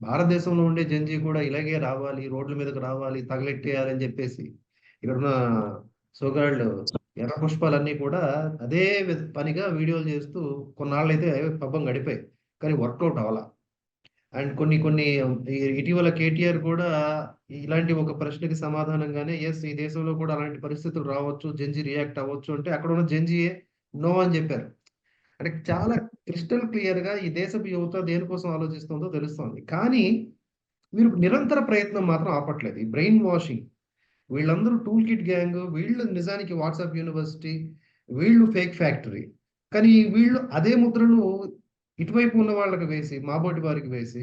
భారతదేశంలో ఉండే జంజీ కూడా ఇలాగే రావాలి రోడ్ల మీదకి రావాలి తగలెట్టేయాలని చెప్పేసి ఇక్కడున్న సోగాళ్ళు ఎర్ర పుష్పాలన్నీ కూడా అదే పనిగా వీడియోలు చేస్తూ కొన్నాళ్ళైతే పబ్బం గడిపాయి. కానీ వర్కౌట్ అవ్వాల. అండ్ కొన్ని కొన్ని ఇటీవల కేటీఆర్ కూడా ఇలాంటి ఒక ప్రశ్నకి సమాధానంగానే ఎస్ ఈ దేశంలో కూడా అలాంటి పరిస్థితులు రావచ్చు జంజీ రియాక్ట్ అవ్వచ్చు అంటే అక్కడ ఉన్న జంజీయే నో అని చెప్పారు. అంటే చాలా క్రిస్టల్ క్లియర్గా ఈ దేశపు యువత దేనికోసం ఆలోచిస్తుందో తెలుస్తోంది. కానీ వీరు నిరంతర ప్రయత్నం మాత్రం ఆపట్లేదు. ఈ బ్రెయిన్ వాషింగ్ వీళ్ళందరూ టూల్ కిట్ గ్యాంగ్ వీళ్ళు నిజానికి వాట్సాప్ యూనివర్సిటీ వీళ్ళు ఫేక్ ఫ్యాక్టరీ. కానీ వీళ్ళు అదే ముద్రను ఇటువైపు ఉన్న వాళ్ళకి వేసి మాబోటి వారికి వేసి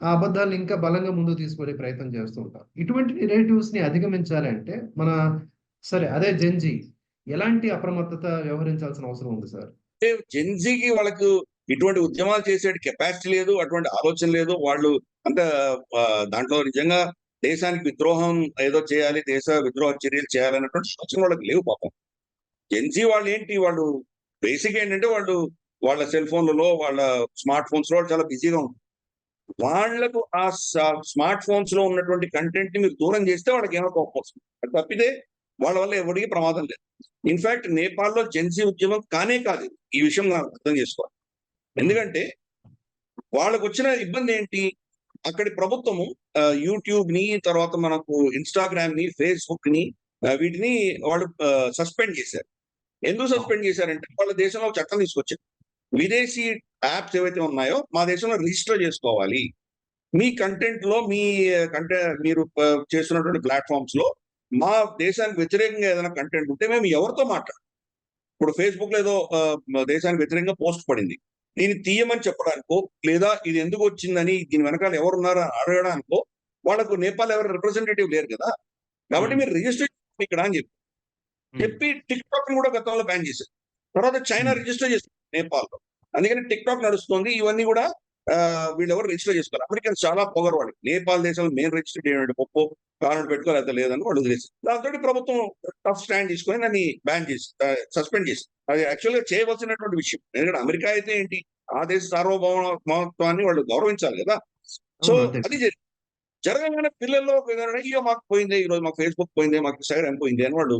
ఆ అబద్ధాలను ఇంకా బలంగా ముందు తీసుకునే ప్రయత్నం చేస్తూ ఉంటారు. ఇటువంటి నెరేటివ్స్ని అధిగమించాలి అంటే మన సరే అదే జంజీ ఎలాంటి అప్రమత్తత వ్యవహరించాల్సిన అవసరం ఉంది సార్? అంటే జెన్జీకి వాళ్ళకు ఇటువంటి ఉద్యమాలు చేసే కెపాసిటీ లేదు అటువంటి ఆలోచన లేదు. వాళ్ళు అంత దాంట్లో నిజంగా దేశానికి విద్రోహం ఏదో చేయాలి దేశ విద్రోహ చర్యలు చేయాలన్నటువంటి ఆలోచన వాళ్ళకి లేవు పాపం. జెన్జీ వాళ్ళు ఏంటి? వాళ్ళు బేసిక్ ఏంటంటే వాళ్ళు వాళ్ళ సెల్ ఫోన్లలో వాళ్ళ స్మార్ట్ ఫోన్స్లో చాలా బిజీగా ఉంటారు వాళ్ళకు ఆ స్మార్ట్ ఫోన్స్లో ఉన్నటువంటి కంటెంట్ని మీరు దూరం చేస్తే వాళ్ళకి ఏమో కోపం వస్తుంది. అది తప్పితే వాళ్ళ వల్ల ఎవరికి ప్రమాదం లేదు. ఇన్ఫాక్ట్ నేపాల్లో జెన్సీ ఉద్యమం కానే కాదు. ఈ విషయం నాకు అర్థం చేసుకోవాలి. ఎందుకంటే వాళ్ళకు వచ్చిన ఇబ్బంది ఏంటి? అక్కడి ప్రభుత్వము యూట్యూబ్ని తర్వాత మనకు ఇన్స్టాగ్రామ్ని ఫేస్బుక్ని వీటిని వాళ్ళు సస్పెండ్ చేశారు. ఎందుకు సస్పెండ్ చేశారంటే వాళ్ళ దేశంలో చట్టం తీసుకొచ్చారు. విదేశీ యాప్స్ ఏవైతే ఉన్నాయో మా దేశంలో రిజిస్టర్ చేసుకోవాలి. మీ కంటెంట్లో మీ కంటెంట్ మీరు చేస్తున్నటువంటి ప్లాట్ఫామ్స్లో మా దేశానికి వ్యతిరేకంగా ఏదైనా కంటెంట్ ఉంటే మేము ఎవరితో మాట్లాడాలి ఇప్పుడు ఫేస్బుక్లో ఏదో దేశానికి వ్యతిరేకంగా పోస్ట్ పడింది. దీన్ని తీయమని చెప్పడానికో లేదా ఇది ఎందుకు వచ్చిందని దీని వెనకాల ఎవరున్నారో అడగడానికో వాళ్ళకు నేపాల్ ఎవరు రిప్రజెంటేటివ్ లేరు కదా. కాబట్టి మీరు రిజిస్టర్ ఇక్కడ అని చెప్పి. చెప్పి టిక్ టాక్ కూడా గతంలో బ్యాన్ చేశారు. తర్వాత చైనా రిజిస్టర్ చేస్తుంది నేపాల్లో అందుకని టిక్ టాక్ నడుస్తుంది. ఇవన్నీ కూడా ఆ, వీళ్ళు ఎవరు రిజిస్టర్ చేసుకోవాలి అమెరికన్స్ చాలా పొగరు వాళ్ళు. నేపాల్ దేశంలో మేము రిజిస్టర్ చేయడం పప్పు కారణం పెట్టుకోలేదు లేదని వాళ్ళు వదిలేసారు దాంతో ప్రభుత్వం టఫ్ స్టాండ్ తీసుకొని దాన్ని బ్యాన్ చేసి సస్పెండ్ చేసి. అది యాక్చువల్గా చేయవలసినటువంటి విషయం. ఎందుకంటే అమెరికా అయితే ఏంటి? ఆ దేశ సార్వభౌమత్వాన్ని వాళ్ళు గౌరవించాలి కదా. సో. అది జరగగానే పిల్లల్లో అయ్యో మాకు పోయింది ఈ రోజు మాకు ఫేస్బుక్ పోయింది మాకు ఇన్స్టాగ్రామ్ పోయింది అని వాళ్ళు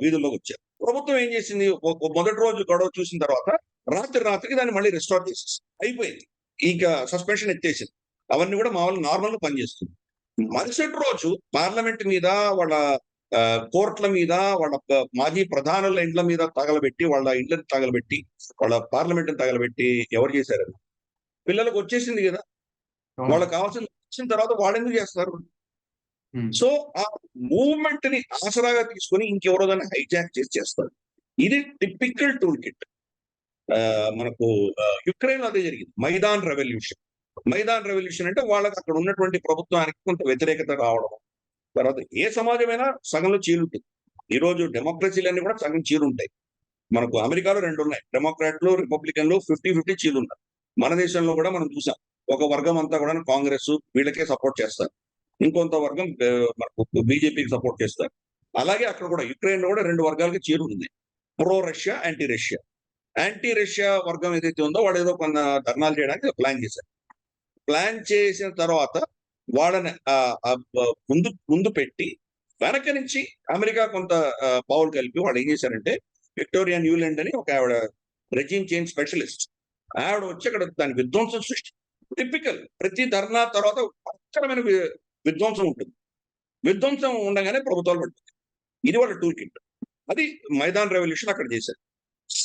వీధుల్లోకి వచ్చారు. ప్రభుత్వం ఏం చేసింది? మొదటి రోజు గొడవ చూసిన తర్వాత రాత్రి రాత్రికి దాన్ని మళ్ళీ రిస్టార్ట్ చేసేసి అయిపోయింది. ఇంకా సస్పెన్షన్ ఎత్తేసింది. అవన్నీ కూడా మామూలు నార్మల్గా పనిచేస్తుంది. మరుసటి రోజు పార్లమెంట్ మీద వాళ్ళ కోర్టుల మీద వాళ్ళ మాజీ ప్రధానుల ఇండ్ల మీద తగలబెట్టి వాళ్ళ ఇండ్లని తగలబెట్టి వాళ్ళ పార్లమెంట్ తగలబెట్టి ఎవరు చేశారు అది? పిల్లలకు వచ్చేసింది కదా. వాళ్ళకి కావాల్సింది వచ్చిన తర్వాత వాళ్ళు ఎందుకు చేస్తారు? ఉమ్. సో ఆ మూవ్మెంట్ని ఆసరాగా తీసుకొని ఇంకెవరో దాన్ని హైజాక్ చేసి చేస్తారు. ఇది టిపికల్ టూల్ కిట్ మనకు యుక్రెయిన్ అదే జరిగింది. మైదాన్ రెవల్యూషన్. మైదాన్ రెవల్యూషన్ అంటే వాళ్ళకి అక్కడ ఉన్నటువంటి ప్రభుత్వానికి కొంత వ్యతిరేకత రావడం. తర్వాత ఏ సమాజమైనా సగంలో చీలుంటుంది. ఈ రోజు డెమోక్రసీలన్నీ కూడా సగం చీలుంటాయి. మనకు అమెరికాలో రెండు ఉన్నాయి. డెమోక్రాట్లు రిపబ్లికన్లు ఫిఫ్టీ ఫిఫ్టీ చీలున్నారు. మన దేశంలో కూడా మనం చూసాం. ఒక వర్గం అంతా కూడా కాంగ్రెస్ వీళ్ళకే సపోర్ట్ చేస్తారు. ఇంకొంత వర్గం మనకు బీజేపీకి సపోర్ట్ చేస్తారు. అలాగే అక్కడ కూడా యుక్రెయిన్లో కూడా రెండు వర్గాలకి చీరు ఉంది pro Russia anti Russia anti Russia వర్గం ఏదైతే ఉందో వాడు ఏదో కొంత ధర్నాలు చేయడానికి ప్లాన్ చేశారు. ప్లాన్ చేసిన తర్వాత వాళ్ళని ముందు ముందు పెట్టి వెనక నుంచి అమెరికా కొంత పావులు కలిపి వాళ్ళు ఏం చేశారంటే విక్టోరియా న్యూలాండ్ అని ఒక ఆవిడ రెజీమ్ చేంజ్ స్పెషలిస్ట్. ఆవిడ వచ్చి అక్కడ దాని విధ్వంసం సృష్టి టిపికల్ ప్రతి ధర్నా తర్వాత భయంకరమైన విధ్వంసం ఉంటుంది. విధ్వంసం ఉండగానే ప్రభుత్వాలు పడుతుంది. ఇది వాళ్ళ టూల్ కిట్ అది మైదాన్ రెవల్యూషన్ అక్కడ చేశారు.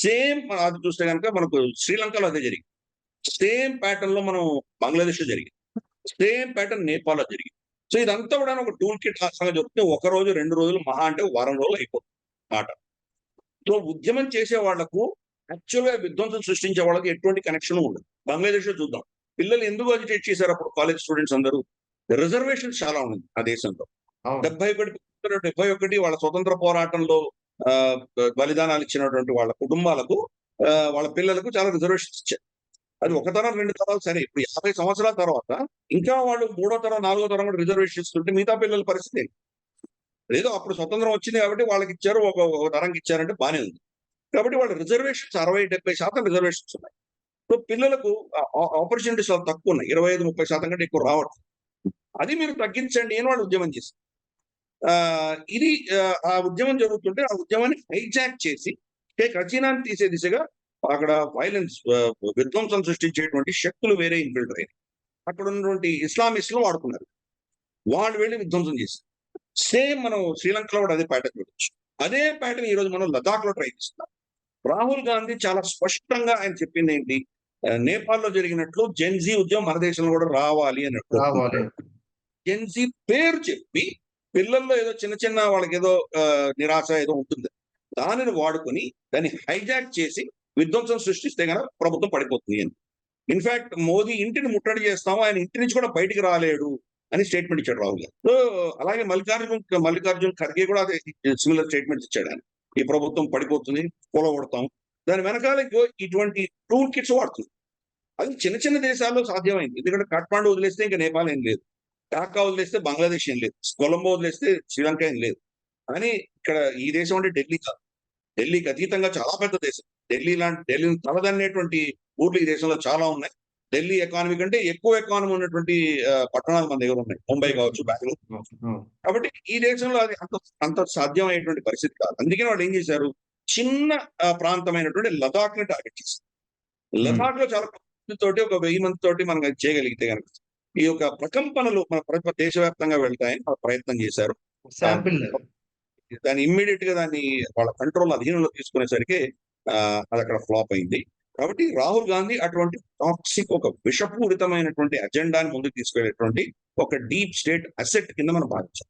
సేమ్ అది చూస్తే కనుక మనకు శ్రీలంకలో అదే జరిగింది. సేమ్ ప్యాటర్న్లో మనం బంగ్లాదేశ్లో జరిగింది. సేమ్ ప్యాటర్న్ నేపాల్లో జరిగింది. సో ఇదంతా కూడా ఒక టూల్ కిట్ లాగా చెప్తే ఒక రోజు రెండు రోజులు మహా అంటే వారం రోజులు అయిపోతుంది మాట. సో ఉద్యమం చేసే వాళ్ళకు యాక్చువల్గా విధ్వంసం సృష్టించే వాళ్ళకి ఎటువంటి కనెక్షన్ ఉండదు బంగ్లాదేశ్లో చూద్దాం. పిల్లలు ఎందుకు అజిటేట్ చేశారు అప్పుడు కాలేజ్ స్టూడెంట్స్ అందరూ? రిజర్వేషన్స్ చాలా ఉంది ఆ దేశంలో. డెబ్బై ఒకటి డెబ్బై ఒకటి వాళ్ళ స్వతంత్ర పోరాటంలో బలిదానాలు ఇచ్చినటువంటి వాళ్ళ కుటుంబాలకు వాళ్ళ పిల్లలకు చాలా రిజర్వేషన్స్ ఇచ్చారు. అది ఒక తరం రెండు తరాలు సరే. ఇప్పుడు యాభై సంవత్సరాల తర్వాత ఇంకా వాళ్ళు మూడో తరం నాలుగో తరం కూడా రిజర్వేషన్ ఇస్తుంటే మిగతా పిల్లల పరిస్థితి లేదో ఏదో అప్పుడు స్వతంత్రం వచ్చింది కాబట్టి వాళ్ళకి ఇచ్చారు ఒక ఒక తరంకి ఇచ్చారంటే బానే ఉంది. కాబట్టి వాళ్ళ రిజర్వేషన్స్ అరవై డెబ్బై శాతం రిజర్వేషన్స్ ఉన్నాయి. సో పిల్లలకు ఆపర్చునిటీస్ తక్కువ ఉన్నాయి. ఇరవై ఐదు ముప్పై శాతం కంటే ఎక్కువ రావట్లేదు. అది మీరు తగ్గించండి అని వాళ్ళు ఉద్యమం చేశారు. ఇది ఆ, ఉద్యమం జరుగుతుంటే ఆ ఉద్యమాన్ని హైజాక్ చేసి షేక్ హసీనాని తీసే దిశగా అక్కడ వైలెన్స్ విధ్వంసం సృష్టించేటువంటి శక్తులు వేరే ఇన్ఫిల్టర్ అయినాయి. అక్కడ ఉన్నటువంటి ఇస్లామిస్టులు వాడుకున్నారు. వాళ్ళు వెళ్ళి విధ్వంసం చేశారు. సేమ్ మనం శ్రీలంకలో కూడా అదే ప్యాటర్న్ చూడొచ్చు. అదే ప్యాటర్న్ ఈ రోజు మనం లదాఖ్లో ట్రై చేస్తున్నాం. రాహుల్ గాంధీ చాలా స్పష్టంగా ఆయన చెప్పింది ఏంటి? నేపాల్లో జరిగినట్లు జెన్జీ ఉద్యమం మన దేశంలో కూడా రావాలి అని రావాలి. జెన్జీ పేరు చెప్పి పిల్లల్లో ఏదో చిన్న చిన్న వాళ్ళకి ఏదో నిరాశ ఏదో ఉంటుంది. దానిని వాడుకొని దాన్ని హైజాక్ చేసి విధ్వంసం సృష్టిస్తే కనుక ప్రభుత్వం పడిపోతుంది అని. ఇన్ఫాక్ట్ మోదీ ఇంటిని ముట్టడి చేస్తాము ఆయన ఇంటి నుంచి కూడా బయటికి రాలేడు అని స్టేట్మెంట్ ఇచ్చాడు రాహుల్ గాంధీ. సో అలాగే మల్లికార్జున్ మల్లికార్జున్ ఖర్గే కూడా అదే సిమిలర్ స్టేట్మెంట్స్ ఇచ్చాడు ఆయన. ఈ ప్రభుత్వం పడిపోతుంది కూలగొడతాం. దాని వెనకాల ఇటువంటి టూల్ కిట్స్ వాడుతుంది అది చిన్న చిన్న దేశాల్లో సాధ్యమైంది. ఎందుకంటే కఠ్మాండు వదిలేస్తే ఇంకా నేపాల్ ఏం లేదు. ఢాకా వదిలేస్తే బంగ్లాదేశ్ ఏం లేదు. కొలంబో వదిలేస్తే శ్రీలంక ఏం లేదు. కానీ ఇక్కడ ఈ దేశం అంటే ఢిల్లీ కాదు. ఢిల్లీకి అతీతంగా చాలా పెద్ద దేశం. ఢిల్లీ లాంటి ఢిల్లీని తలదన్నేటువంటి ఊర్లు ఈ దేశంలో చాలా ఉన్నాయి. ఢిల్లీ ఎకానమీ కంటే ఎక్కువ ఎకానమీ ఉన్నటువంటి పట్టణాలు మన దగ్గర ఉన్నాయి. ముంబై కావచ్చు బెంగళూరు అవును. కాబట్టి ఈ దేశంలో అది అంత అంత సాధ్యమైనటువంటి పరిస్థితి కాదు. అందుకని వాళ్ళు ఏం చేశారు? చిన్న ప్రాంతమైనటువంటి లదాఖ్ని టార్గెట్ చేశారు. లదాఖ్లో చాలా తోటి ఒక వెయ్యి మంది తోటి మనం చేయగలిగితే కనుక ఈ యొక్క ప్రకంపనలు మన దేశవ్యాప్తంగా వెళ్తాయని వాళ్ళు ప్రయత్నం చేశారు. శాంపిల్ దాన్ని ఇమ్మీడియట్గా దాన్ని వాళ్ళ కంట్రోల్ అధీనంలో తీసుకునేసరికి అది అక్కడ ఫ్లాప్ అయింది. కాబట్టి రాహుల్ గాంధీ అటువంటి టాక్సిక్ ఒక విషపూరితమైనటువంటి అజెండాని ముందుకు తీసుకెళ్ళేటువంటి ఒక డీప్ స్టేట్ అసెట్ కింద మనం భావించాం.